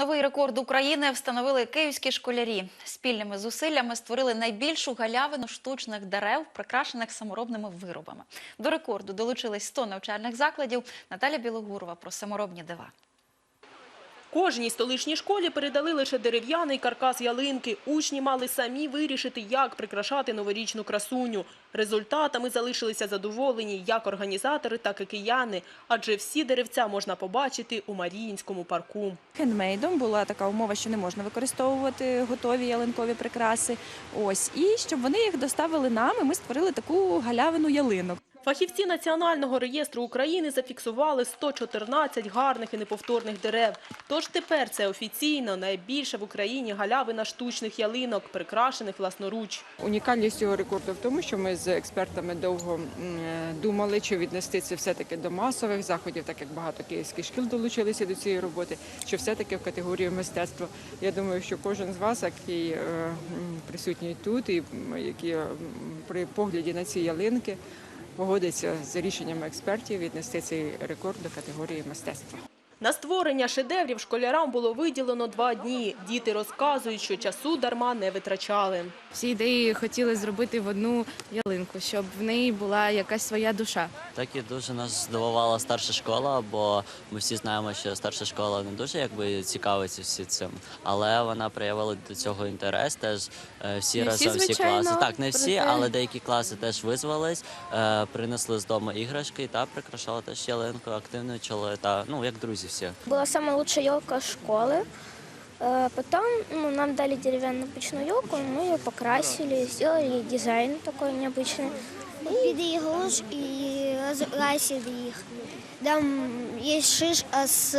Новий рекорд України встановили київські школярі. Спільними зусиллями створили найбільшу галявину штучних дерев, прикрашених саморобними виробами. До рекорду долучились 100 навчальних закладів. Наталя Білогурова про саморобні дива. Кожній столичній школі передали лише дерев'яний каркас ялинки. Учні мали самі вирішити, як прикрашати новорічну красуню. Результатами залишилися задоволені як організатори, так і кияни, адже всі деревця можна побачити у Маріїнському парку. Хендмейдом була така умова, що не можна використовувати готові ялинкові прикраси. Ось і щоб вони їх доставили нам, ми створили таку галявину ялинок. Фахівці Національного реєстру України зафіксували 114 гарних і неповторних дерев. Тож тепер це офіційно найбільша в Україні галявина штучних ялинок, прикрашених власноруч. Унікальність цього рекорду в тому, що ми з експертами довго е, думали, чи віднести це все-таки до масових заходів, так як багато київських шкіл долучилися до цієї роботи, чи все-таки в категорію мистецтва. Я думаю, що кожен з вас, який е, присутній тут, і які при погляді на ці ялинки погодиться з рішеннями експертів віднести цей рекорд до категорії мистецтва. На створення шедеврів школярам було виділено два дні. Діти розказують, що часу дарма не витрачали. Всі ідеї хотіли зробити в одну ялинку, щоб в неї була якась своя душа. Так і дуже нас здивувала старша школа, бо ми всі знаємо, що старша школа не дуже якби цікавиться всі цим, але вона проявила до цього інтерес. Теж е, всі Не разом всі звичайно, класи. Так, не всі, проте- але деякі класи теж визвались, е, принесли з дому іграшки та прикрашали теж ялинку, активничали та ну як друзі всі. Была самая лучшая елка школы. Э, Потом ну, нам дали деревянную обычную елку, мы ее покрасили, сделали ей дизайн такой необычный. Під ігруш і розкрасили їх. Там є шишка з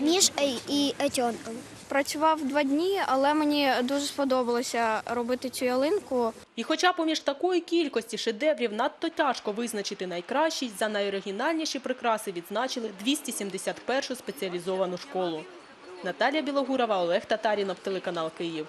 мішкою і отенком. Працював два дні, але мені дуже сподобалося робити цю ялинку. І хоча поміж такої кількості шедеврів надто тяжко визначити найкращий, за найоригінальніші прикраси відзначили 271 спеціалізовану школу. Наталія Білогурова, Олег Татарінов, телеканал Київ.